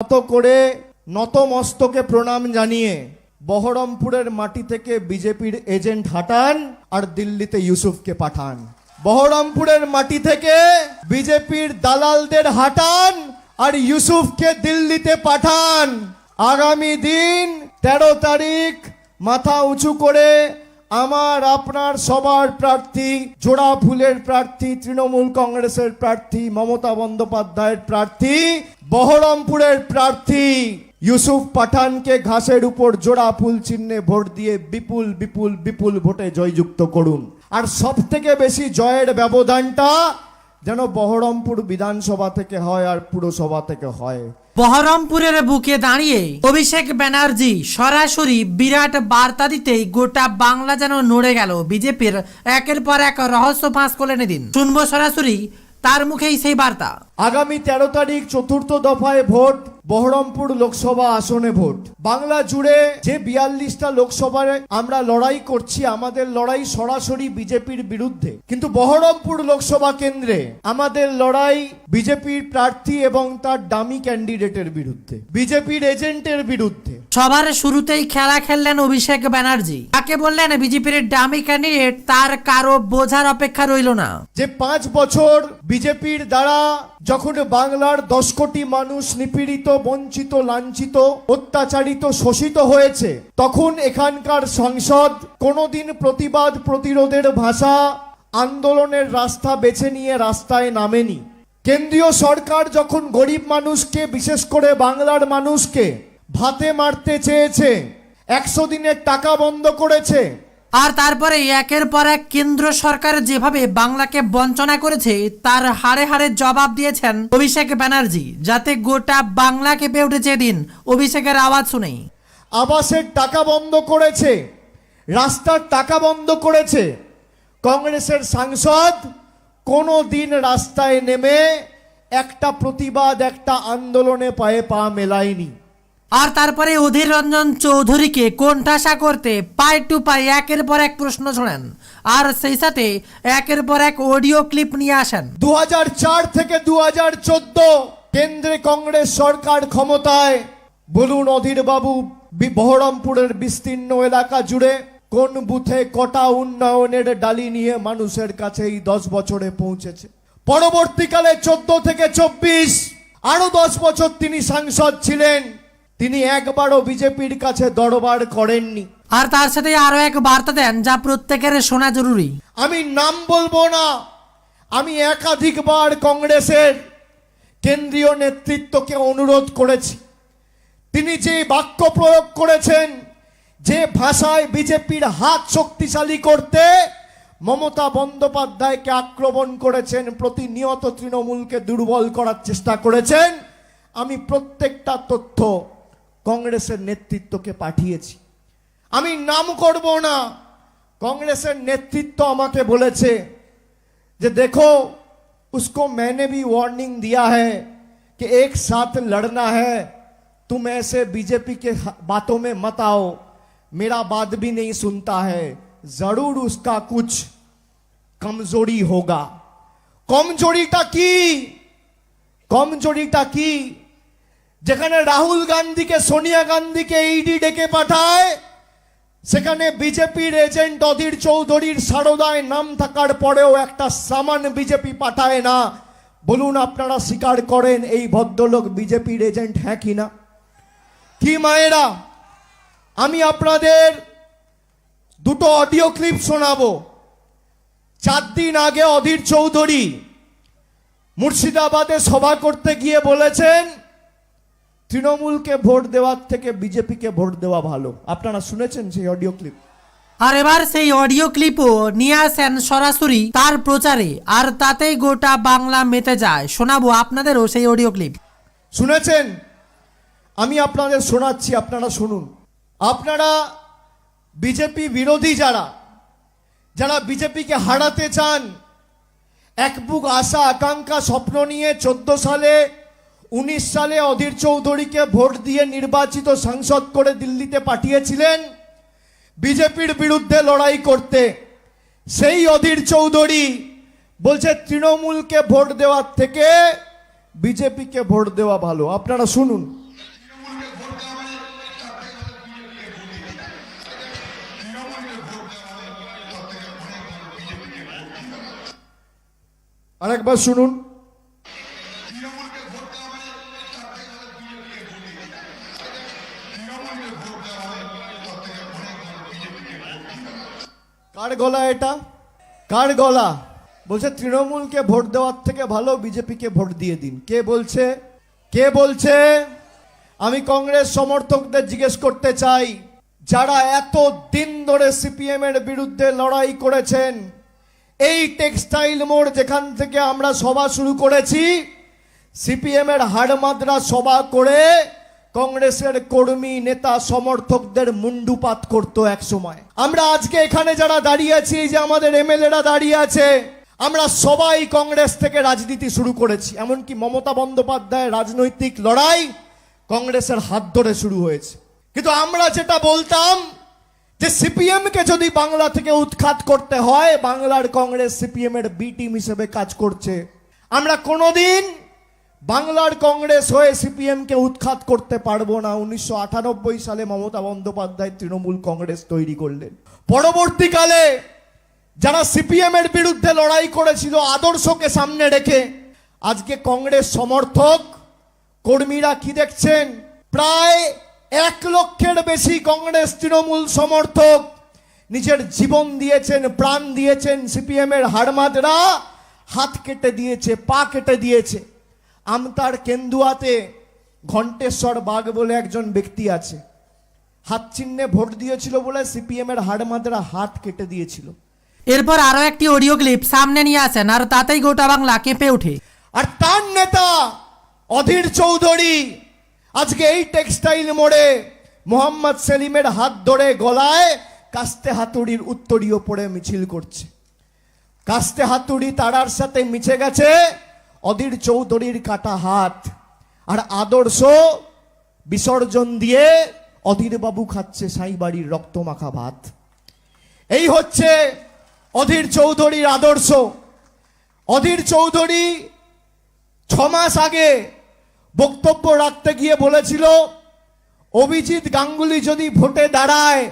নত করে নতমস্তকে প্রণাম জানিয়ে বহরমপুরের মাটি থেকে বিজেপির এজেন্ট হাঁটান আর দিল্লিতে ইউসুফকে পাঠান। বহরমপুরের মাটি থেকে বিজেপির দালালদের হাঁটান আর ইউসুফকে দিল্লিতে পাঠান। আগামী দিন তেরো তারিখ মাথা উঁচু করে আমার, আপনার, সবার প্রার্থী, জোড়া ফুলের প্রার্থী, তৃণমূল কংগ্রেসের প্রার্থী, মমতা বন্দ্যোপাধ্যায়ের প্রার্থী, বহরমপুরের প্রার্থী, ইউসুফ পাঠানকে ঘাসের উপর জোড়া ফুল চিহ্নে ভোট দিয়ে বিপুল বিপুল বিপুল ভোটে জয়যুক্ত করুন। আর সব থেকে বেশি জয়ের ব্যবধানটা যেন বহরমপুর বিধানসভা থেকে হয় আর পুরসভা থেকে হয়। বহরমপুরের বুকে দাঁড়িয়ে অভিষেক ব্যানার্জি সরাসরি বিরাট বার্তা দিতেই গোটা বাংলা যেন নড়ে গেল। বিজেপির একের পর এক রহস্য ফাঁস করলেন দিন শুনব সরাসরি তার মুখেই সেই বার্তা। আগামী তেরো তারিখ চতুর্থ দফায় ভোট, বহরমপুর লোকসভা আসনে ভোট। বাংলা জুড়ে যে বিয়াল্লিশটা লোকসভায় আমরা লড়াই করছি, আমাদের লড়াই সরাসরি বিজেপির বিরুদ্ধে। কিন্তু বহরমপুর লোকসভা কেন্দ্রে আমাদের লড়াই বিজেপির প্রার্থী এবং তার দামি ক্যান্ডিডেটের বিরুদ্ধে। বিজেপির এজেন্টের বিরুদ্ধে। সবার শুরুতেই খেলা খেললেন অভিষেক ব্যানার্জি। তাকে বললেন, বিজেপির ডামি ক্যান্ডিডেট, তার কারও বোঝার অপেক্ষা রইল না। যে পাঁচ বছর বিজেপির দ্বারা যখন বাংলার দশ কোটি মানুষ নিপীড়িত, বঞ্চিত, লাঞ্ছিত, অত্যাচারিত, শোষিত হয়েছে, তখন এখানকার সংসদ কোনোদিন প্রতিবাদ প্রতিরোধের ভাষা আন্দোলনের রাস্তা বেছে নিয়ে রাস্তায় নামেনি। কেন্দ্রীয় সরকার যখন গরিব মানুষকে, বিশেষ করে বাংলার মানুষকে ভাতে মারতে চেয়েছে একশো দিনের টাকা বন্ধ করেছে। আর তারপরে একের পর এক কেন্দ্র সরকার যেভাবে বাংলাকে বঞ্চনা করেছে তার হাড়ে হাড়ে জবাব দিয়েছেন অভিষেক ব্যানার্জি যাতে গোটা বাংলা কেঁপে উঠেছে দিন অভিষেকের আওয়াজ শুনেই। আবাসের টাকা বন্ধ করেছে রাস্তার টাকা বন্ধ করেছে। কংগ্রেসের সাংসদ কোনো দিন রাস্তায় নেমে একটা প্রতিবাদ একটা আন্দোলনে পায়ে পা মেলায়নি। আর তারপরে অধীর রঞ্জন চৌধুরীকে কোণঠাসা করতে পাই টু পাই একের পর এক প্রশ্ন শোনেন। আর সেই সাথে একের পর এক অডিও ক্লিপ নিয়ে আসেন। দু হাজার চার থেকে দু হাজার চোদ্দ কেন্দ্রে কংগ্রেস সরকার ক্ষমতায়। বলুন অধীর বাবু বহরমপুরের বিস্তীর্ণ এলাকা জুড়ে কোন বুথে কটা উন্নয়নের ডালি নিয়ে মানুষের কাছে এই দশ বছরে পৌঁছেছে? পরবর্তীকালে চোদ্দ থেকে চব্বিশ, আরও দশ বছর তিনি সাংসদ ছিলেন। তিনি একবারও বিজেপির কাছে দরবার করেননি। আর তার সাথে আরও এক বার্তা দেন যা প্রত্যেকের শোনা জরুরি। আমি নাম বলব না আমি একাধিকবার কংগ্রেসের কেন্দ্রীয় নেতৃত্বকে অনুরোধ করেছি। তিনি যে বাক্য প্রয়োগ করেছেন যে ভাষায় বিজেপির হাত শক্তিশালী করতে মমতা বন্দ্যোপাধ্যায়কে আক্রমণ করেছেন প্রতিনিয়ত তৃণমূলকে দুর্বল করার চেষ্টা করেছেন আমি প্রত্যেকটা তথ্য কংগ্রেসের नेतृत्व के पाठिए নাম করব না কংগ্রেসের নেতৃত্ব আমাকে उसको मैंने भी वार्निंग दिया है कि एक साथ लड़ना है। तुम ऐसे बीजेपी के बातों में मत आओ। मेरा बात भी नहीं सुनता है। ज़रूर उसका कुछ कमज़ोरी होगा। कमज़ोरी कमजोरीटा की? कमज़ोरी कमजोरीटा की? যেখানে রাহুল গান্ধীকে, সোনিয়া গান্ধীকে ইডি ডেকে পাঠায়, সেখানে বিজেপির এজেন্ট অধীর চৌধুরীর সারদায় নাম থাকার পরেও একটা সামান বিজেপি পাঠায় না। বলুন আপনারা স্বীকার করেন এই ভদ্রলোক বিজেপির এজেন্ট হ্যাঁ কি না? কি মায়েরা, আমি আপনাদের দুটো অডিও ক্লিপ শোনাবো। চার দিন আগে অধীর চৌধুরী মুর্শিদাবাদে সভা করতে গিয়ে বলেছেন তৃণমূলকে ভোট দেওয়ার থেকে বিজেপিকে ভোট দেওয়া ভালো। আপনারা শুনেছেন সেই অডিও ক্লিপ আর এবার সেই অডিও ক্লিপও নিয়ে আসেন সরাসরি তার প্রচারে আর তাতেই গোটা বাংলা মেতে যায়। শোনাবো আপনাদেরও সেই অডিও ক্লিপ শুনেছেন? আমি আপনাদের শোনাচ্ছি আপনারা শুনুন। আপনারা বিজেপি বিরোধী যারা যারা বিজেপিকে হারাতে চান এক বুক আশা আকাঙ্ক্ষা স্বপ্ন নিয়ে চোদ্দ সালে উনিশ সালে অধীর চৌধুরীকে ভোট দিয়ে নির্বাচিত সাংসদ করে দিল্লিতে পাঠিয়েছিলেন বিজেপির বিরুদ্ধে লড়াই করতে। সেই অধীর চৌধুরী বলছে, তৃণমূলকে ভোট দেওয়ার থেকে বিজেপিকে ভোট দেওয়া ভালো। আপনারা শুনুন। আরেকবার শুনুন। কার গলা এটা? কার গলা? বলছে, তৃণমূলকে ভোট দেওয়ার থেকে ভালো, বিজেপিকে ভোট দিয়ে দিন। কে বলছে? কে বলছে? আমি কংগ্রেস সমর্থকদের জিজ্ঞেস করতে চাই, যারা এত দিন ধরে সিপিএম এর বিরুদ্ধে লড়াই করেছেন, এই টেক্সটাইল মোড় যেখান থেকে আমরা সভা শুরু করেছি, সিপিএম এর হাড়মাদ্রা সভা করে কংগ্রেসের কর্মী নেতা সমর্থকদের মুন্ডুপাত করতো এক সময়। আমরা আজকে এখানে যারা দাঁড়িয়ে আছি যে আমাদের এমএলএরা দাঁড়িয়ে আছে, আমরা সবাই কংগ্রেস থেকে রাজনীতি শুরু করেছি। এমনকি মমতা বন্দ্যোপাধ্যায়ের রাজনৈতিক লড়াই কংগ্রেসের হাত ধরে শুরু হয়েছে। কিন্তু আমরা যেটা বলতাম যে সিপিএম কে যদি বাংলা থেকে উৎখাত করতে হয়, বাংলার কংগ্রেস সিপিএম এর বি টিম হিসেবে কাজ করছে। আমরা কোনোদিন বাংলার কংগ্রেস হয়ে সিপিএম কে উৎখাত করতে পারব না। উনিশশো আটানব্বই সালে মমতা বন্দ্যোপাধ্যায় তৃণমূল কংগ্রেস তৈরি করলেন। পরবর্তীকালে যারা সিপিএম এর বিরুদ্ধে লড়াই করেছিল, আদর্শকে সামনে রেখে আজকে কংগ্রেস সমর্থক কর্মীরা কি দেখছেন? প্রায় এক লক্ষের বেশি কংগ্রেস তৃণমূল সমর্থক নিজের জীবন দিয়েছেন, প্রাণ দিয়েছেন সিপিএম এর হাড়মাদরা। হাত কেটে দিয়েছে, পা কেটে দিয়েছে। আমতার কেন্দুয়াতে ঘণ্টেশ্বর বাগ বলে একজন ব্যক্তি আছে। হাত চিহ্নে ভোট দিয়েছিল বলে সিপিএম এর হাড়মাদরা হাত কেটে দিয়েছিল। এরপর আরও একটি অডিও ক্লিপ সামনে নিয়ে আসেন আর তাতেই গোটা বাংলা কেঁপে ওঠে। আর তার নেতা অধীর চৌধুরী আজকে এই টেক্সটাইল মোড়ে মোহাম্মদ সেলিমের হাত ধরে গলায় কাস্তে হাতুড়ির উত্তরীয় পড়ে মিছিল করছে। কাস্তে হাতুড়ি তারার সাথে মিছে গেছে। অধীর চৌধুরীর কাটা হাত। আর আদর্শ বিসর্জন দিয়ে অধীর বাবু খাচ্ছে সাইবাড়ির রক্তমাখা ভাত। এই হচ্ছে অধীর চৌধুরীর আদর্শ। অধীর চৌধুরী ছ মাস আগে বক্তব্য রাখতে গিয়ে বলেছিল, অভিজিৎ গাঙ্গুলি যদি ভোটে দাঁড়ায়,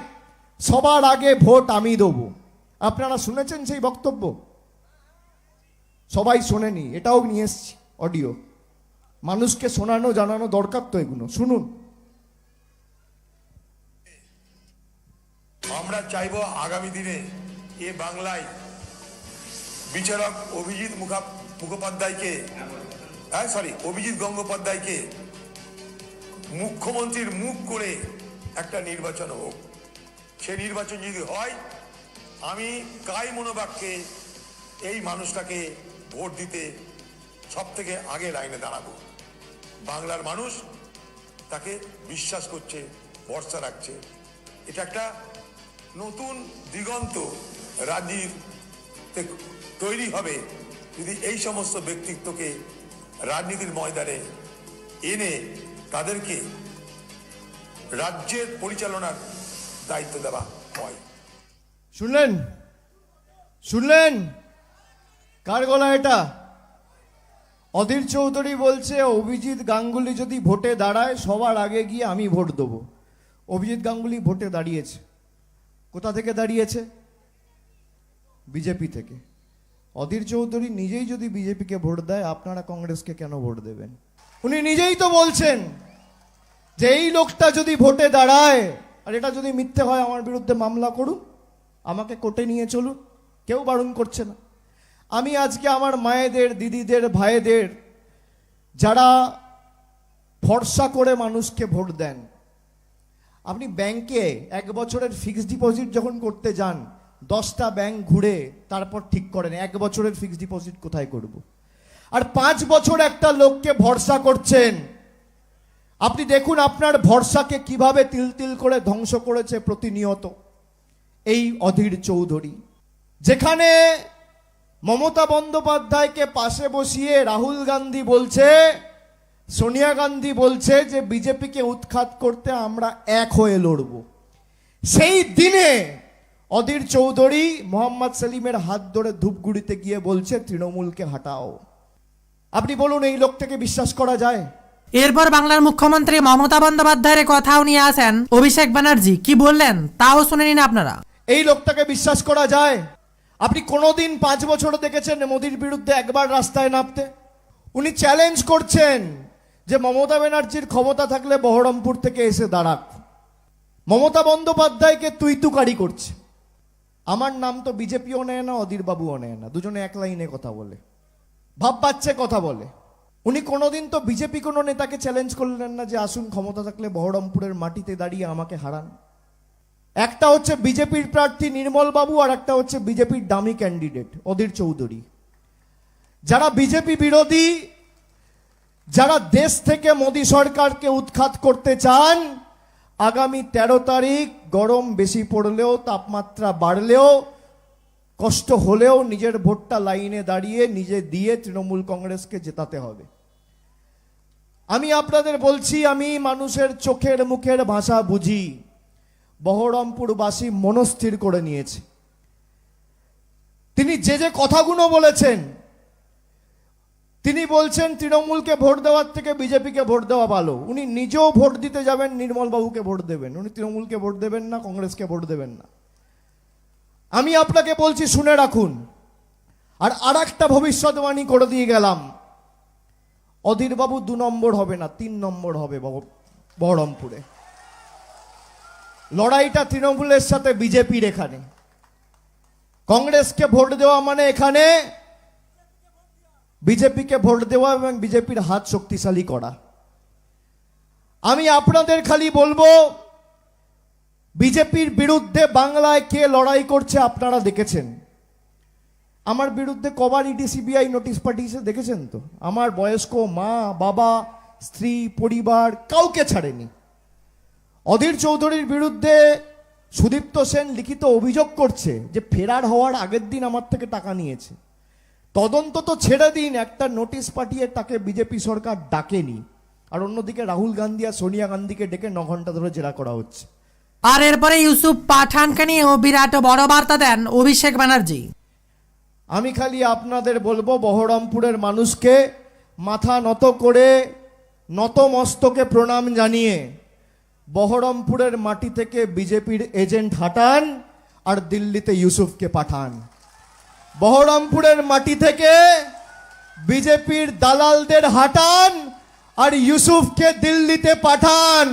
সবার আগে ভোট আমি দেবো। আপনারা শুনেছেন সেই বক্তব্য? সবাই শোনেনি, এটাও নিয়ে এসছি অডিও মানুষকে শোনানো, জানানো দরকার তো এগুলো, শুনুন। আমরা চাইব আগামী দিনে এ বাংলায় বিচারক অভিজিৎ মুখা মুখোপাধ্যায়কে হ্যাঁ সরি অভিজিৎ গঙ্গোপাধ্যায়কে মুখ্যমন্ত্রীর মুখ করে একটা নির্বাচন হোক। সে নির্বাচন যদি হয়, আমি কাই মনোবাক্যে এই মানুষটাকে ভোট দিতে সব থেকে আগে লাইনে দাঁড়াবো। বাংলার মানুষ তাকে বিশ্বাস করছে, ভরসা রাখছে। এটা একটা নতুন দিগন্ত রাজনীতিতে তৈরি হবে যদি এই সমস্ত ব্যক্তিত্বকে রাজনীতির ময়দানে এনে তাদেরকে রাজ্যের পরিচালনার দায়িত্ব দেওয়া হয়। শুনলেন? শুনলেন? কার গলা এটা? অধীর চৌধুরী বলছে, অভিজিৎ গাঙ্গুলি যদি ভোটে দাঁড়ায়, সবার আগে গিয়ে আমি ভোট দেবো। অভিজিৎ গাঙ্গুলি ভোটে দাঁড়িয়েছে। কোথা থেকে দাঁড়িয়েছে? বিজেপি থেকে। অধীর চৌধুরী নিজেই যদি বিজেপিকে ভোট দেয়, আপনারা কংগ্রেসকে কেন ভোট দেবেন? উনি নিজেই তো বলছেন যে, এই লোকটা যদি ভোটে দাঁড়ায়, আর এটা যদি মিথ্যে হয়, আমার বিরুদ্ধে মামলা করুন। আমাকে কোর্টে নিয়ে চলুন। কেউ বারণ করছে না। আমি আজকে আমার মায়েদের, দিদিদের, ভাইদের, যারা ভরসা করে মানুষকে ভোট দেন, আপনি ব্যাংকে এক বছরের ফিক্সড ডিপোজিট যখন করতে যান, দশটা ব্যাংক ঘুরে তারপর ঠিক করেন, এক বছরের ফিক্সড ডিপোজিট কোথায় করব? আর পাঁচ বছর একটা লোককে ভরসা করছেন, আপনি দেখুন আপনার ভরসাকে কীভাবে তিল তিল করে ধ্বংস করেছে প্রতিনিয়ত, এই অধীর চৌধুরী। যেখানে মমতা বন্দ্যোপাধ্যায়কে পাশে বসিয়ে রাহুল গান্ধী বলছে সোনিয়া গান্ধী বলছে যে বিজেপিকে উৎখাত করতে আমরা এক হয়ে লড়ব। সেই দিনে অধীর চৌধুরী মোহাম্মদ সেলিমের হাত ধরে ধূপগুড়িতে গিয়ে বলছে তৃণমূলকে হাঁটাও। আপনি বলুন এই লোকটাকে বিশ্বাস করা যায়? এরপর বাংলার মুখ্যমন্ত্রী মমতা বন্দ্যোপাধ্যায়ের কথাও নিয়ে আসেন অভিষেক ব্যানার্জি। কি বললেন? তাও শুনে নিন আপনারা? এই লোকটাকে বিশ্বাস করা যায়? আপনি কোনোদিন পাঁচ বছর দেখেছেন মোদির বিরুদ্ধে একবার রাস্তায় নামতে? উনি চ্যালেঞ্জ করছেন যে মমতা ব্যানার্জির ক্ষমতা থাকলে বহরমপুর থেকে এসে দাঁড়াক। মমতা বন্দ্যোপাধ্যায়কে তুই তুকারি করছে। আমার নাম তো বিজেপিও নেয় না অধীর বাবুও নেয় না। দুজনে এক লাইনে কথা বলে। ভাব পাচ্ছে, কথা বলে। উনি কোনোদিন তো বিজেপি কোনো নেতাকে চ্যালেঞ্জ করলেন না যে আসুন, ক্ষমতা থাকলে বহরমপুরের মাটিতে দাঁড়িয়ে আমাকে হারান। একটা হচ্ছে বিজেপির প্রার্থী নির্মল বাবু আর একটা হচ্ছে বিজেপির দামি ক্যান্ডিডেট অধীর চৌধুরী। যারা বিজেপি বিরোধী, যারা দেশ থেকে মোদী সরকারকে উৎখাত করতে চান, আগামী তেরো তারিখ গরম বেশি পড়লেও, তাপমাত্রা বাড়লেও, কষ্ট হলেও নিজের ভোটটা লাইনে দাঁড়িয়ে নিজে দিয়ে তৃণমূল কংগ্রেসকে জেতাতে হবে। আমি আপনাদের বলছি, আমি মানুষের চোখের মুখের ভাষা বুঝি। বহরমপুরবাসী মনস্থির করে নিয়েছে। তিনি যে যে কথাগুলো বলেছেন, তিনি বলছেন, তৃণমূলকে ভোট দেওয়ার থেকে বিজেপিকে ভোট দেওয়া ভালো। উনি নিজেও ভোট দিতে যাবেন নির্মল বাবুকে ভোট দেবেন। উনি তৃণমূলকে ভোট দেবেন না, কংগ্রেসকে ভোট দেবেন না। আমি আপনাকে বলছি, শুনে রাখুন। আর আর একটা ভবিষ্যৎবাণী করে দিয়ে গেলাম। অধীরবাবু দু নম্বর হবে না, তিন নম্বর হবে বহ- বহরমপুরে। লড়াইটা তৃণমূলের সাথে বিজেপির এখানে। কংগ্রেসকে ভোট দেওয়া মানে এখানে বিজেপিকে ভোট দেওয়া এবং বিজেপির হাত শক্তিশালী করা। আমি আপনাদের খালি বলব, বিজেপির বিরুদ্ধে বাংলায় কে লড়াই করছে আপনারা দেখেছেন। আমার বিরুদ্ধে কবার ইডি, সিবিআই নোটিশ পাঠিয়েছে, দেখেছেন তো? আমার বয়স্ক মা, বাবা, স্ত্রী, পরিবার, কাউকে ছাড়েনি। অধীর চৌধুরীর বিরুদ্ধে সুদীপ্ত সেন লিখিত অভিযোগ করছে যে ফেরার হওয়ার আগের দিন আমার থেকে টাকা নিয়েছে। তদন্ত তো ছেড়ে দিন একটা নোটিশ পাঠিয়ে তাকে বিজেপি সরকার ডাকেনি। আর অন্যদিকে রাহুল গান্ধী আর সোনিয়া গান্ধীকে ডেকে ন ঘণ্টা ধরে জেরা করা হচ্ছে। আর এরপরে ইউসুফ পাঠানকে নিয়েও বিরাট বড় বার্তা দেন অভিষেক ব্যানার্জি। আমি খালি আপনাদের বলব বহরমপুরের মানুষকে মাথা নত করে নত মস্তকে প্রণাম জানিয়ে বহরমপুরের মাটি থেকে বিজেপির এজেন্ট হাঁটান আর দিল্লিতে ইউসুফকে পাঠান। বহরমপুরের মাটি থেকে বিজেপির দালালদের হাঁটান আর ইউসুফকে দিল্লিতে পাঠান।